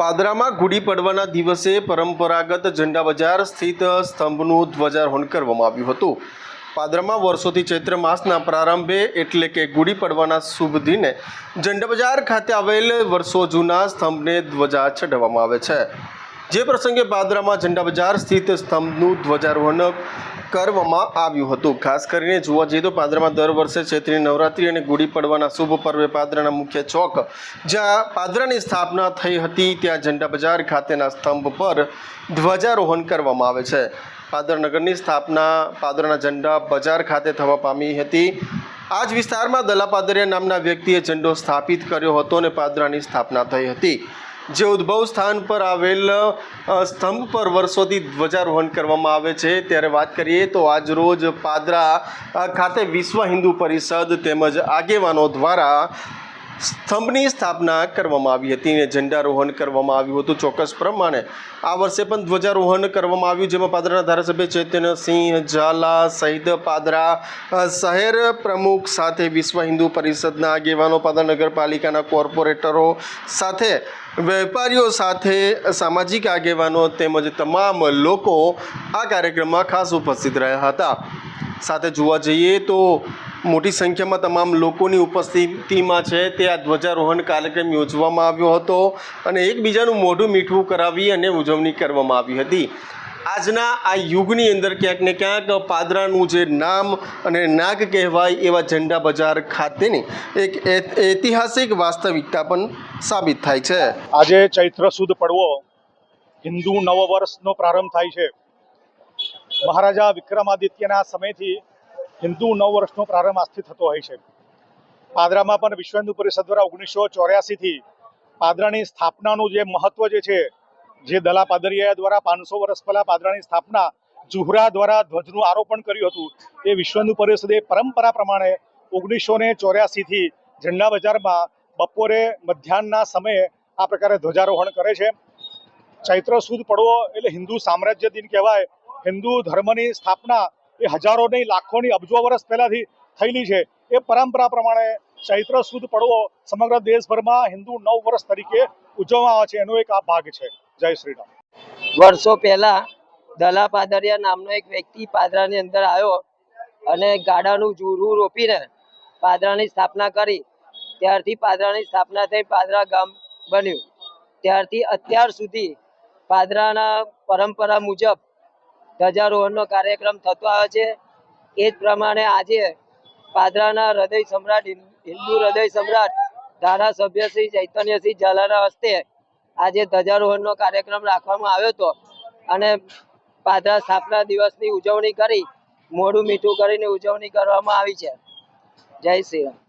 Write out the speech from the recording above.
પાદરામાં ગુડી પડવાના દિવસે પરંપરાગત ઝંડા બજાર સ્થિત સ્તંભનું ધ્વજારોહણ કરવામાં આવ્યું હતું. પાદરામાં વર્ષોથી ચૈત્ર માસના પ્રારંભે એટલે કે ગુડી પડવાના શુભ દિને ઝંડા બજાર ખાતે આવેલ વર્ષો જૂના સ્તંભને ધ્વજા ચઢાવવામાં આવે છે. જે પ્રસંગે પાદરામાં ઝંડા બજાર સ્થિત સ્તંભનું ધ્વજારોહણ કરવામાં આવ્યું હતું. ખાસ કરીને જોવા જઈએ તો પાદરામાં દર વર્ષે ચૈત્રી નવરાત્રિ અને ગુડી પડવાના શુભ પર્વે પાદરાના મુખ્ય ચોક. જ્યાં પાદરાની સ્થાપના થઈ હતી, ત્યાં ઝંડા બજાર ખાતેના સ્તંભ પર ધ્વજારોહણ કરવામાં આવે છે. પાદરનગરની સ્થાપના પાદરાના ઝંડા બજાર ખાતે થવા પામી હતી. આ જ વિસ્તારમાં દલા પાદરિયા નામના વ્યક્તિએ ઝંડો સ્થાપિત કર્યો હતો અને પાદરાની સ્થાપના થઈ હતી. જે ઉદ્ભવ સ્થાન પર આવેલ સ્તંભ પર વર્ષોથી ધ્વજારોહણ કરવામાં આવે છે. ત્યારે વાત કરીએ તો આજ રોજ પાદરા ખાતે વિશ્વ હિન્દુ પરિષદ તેમજ આગેવાનો દ્વારા સ્તંભની સ્થાપના કરવામાં આવી હતી અને ઝંડારોહણ કરવામાં આવ્યું હતું ચોક્કસ પ્રમાણે. આ વર્ષે પણ ધ્વજારોહણ કરવામાં આવ્યું, જેમાં પાદરાના ધારાસભ્ય ચૈતન્યસિંહ ઝાલા સહિત પાદરા શહેર પ્રમુખ સાથે વિશ્વ હિન્દુ પરિષદના આગેવાનો, પાદરા નગરપાલિકાના કોર્પોરેટરો સાથે, વેપારીઓ સાથે, સામાજિક આગેવાનો તેમજ તમામ લોકો આ કાર્યક્રમમાં ખાસ ઉપસ્થિત રહ્યા હતા. સાથે જોવા જઈએ તો મોટી સંખ્યામાં તમામ લોકોની ઉપસ્થિતિમાં છે. તે આ ધ્વજારોહણ કાર્યક્રમ યોજવામાં આવ્યો હતો અને એકબીજાનું મોઢું મીઠું કરાવી અને ઉજવણી કરવામાં આવી હતી. આજના આ યુગની અંદર ક્યાંક ને ક્યાંક પાદરાનું જે નામ અને નાગ કહેવાય એવા ઝંડા બજાર ખાતેની એક ઐત- ઐતિહાસિક વાસ્તવિકતા પણ સાબિત થાય છે. આજે ચૈત્ર સુદ પડવો હિન્દુ નવવર્ષનો પ્રારંભ થાય છે. મહારાજા વિક્રમાદિત્યના સમયથી હિન્દુ નવ વર્ષનો પ્રારંભ આજથી થતો હોય છે. પાદરામાં પણ વિશ્વ હિન્દુ પરિષદ દ્વારા ઓગણીસો ચોર્યાસીથી પાદરાની સ્થાપનાનું જે મહત્વ જે છે, જે દલા પાદરિયા દ્વારા પાંચસો વર્ષ પહેલા પાદરાની સ્થાપના જુહરા દ્વારા ધ્વજનું આરોપણ કર્યું હતું, એ વિશ્વ હિન્દુ પરિષદે પરંપરા પ્રમાણે ઓગણીસો ને ચોર્યાસીથી ઝંડા બજારમાં બપોરે મધ્યાહનના સમયે આ પ્રકારે ધ્વજારોહણ કરે છે. ચૈત્ર સુદ પડવો એટલે હિન્દુ સામ્રાજ્ય દિન કહેવાય. હિન્દુ ધર્મની સ્થાપના એ હજારો નહીં, લાખોની અબજો વર્ષ પહેલાંથી થયેલી છે. એ પરંપરા પ્રમાણે ચૈત્ર સુદ પડવો સમગ્ર દેશભરમાં હિન્દુ નવ વર્ષ તરીકે ઉજવવામાં આવે છે. એનો એક આ ભાગ છે. જય શ્રી વર્ષો પહેલા દલા પાદરિયા નામનો એક વ્યક્તિ પાદરાની અંદર આવ્યો અને ગાડાનું જૂરું રોપીને પાદરાની સ્થાપના કરી. ત્યારથી પાદરાની સ્થાપના થઈ, પાદરા ગામ બન્યું. ત્યારથી અત્યાર સુધી પાદરાના પરંપરા મુજબ ધ્વજારોહણનો કાર્યક્રમ થતો આવે છે. એ જ પ્રમાણે આજે પાદરાના હૃદય સમ્રાટ હિન્દુ હૃદય સમ્રાટ ધારાસભ્ય શ્રી ચૈતન્યસિંહ ઝાલાના હસ્તે આજે ધ્વજારોહણનો કાર્યક્રમ રાખવામાં આવ્યો હતો. અને પાદરા સ્થાપના દિવસની ઉજવણી કરી, મોઢું મીઠું કરીને ઉજવણી કરવામાં આવી છે. જય શ્રી રામ.